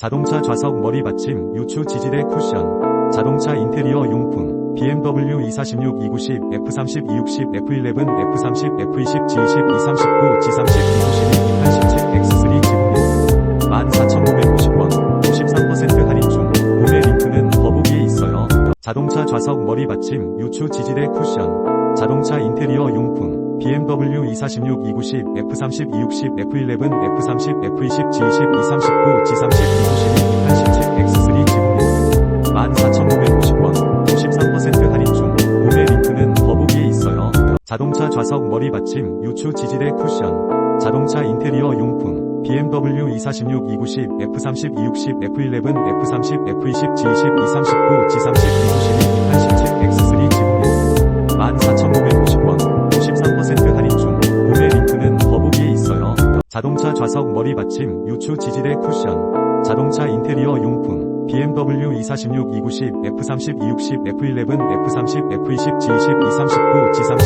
자동차 좌석 머리 받침 유추 지지대 쿠션. 자동차 인테리어 용품 BMW E46 290 F30 260 F11 F30 F20 G20 E39 G30 E92 E87 X3 지붕 14,550원 53% 할인 중 구매 링크는 더보기에 있어요. 자동차 좌석 머리 받침 유추 지지대 쿠션. 자동차 인테리어 용품 BMW E46 290 F30 260 F11 F30 F20 G20 E39 G30 E92 E87 X3 지붕 14,550원. 53% 할인 중 구매 링크는 더보기에 있어요. 자동차 좌석 머리 받침 유추 지지대 쿠션. 자동차 인테리어 용품 BMW E46 290 F30 260 F11 F30 F20 G20 E39 G30 E92 자동차 좌석 머리 받침 유추 지지대 쿠션. 자동차 인테리어 용품 BMW E46 290 F30 260 F11 F30 F20 G20 E39 G30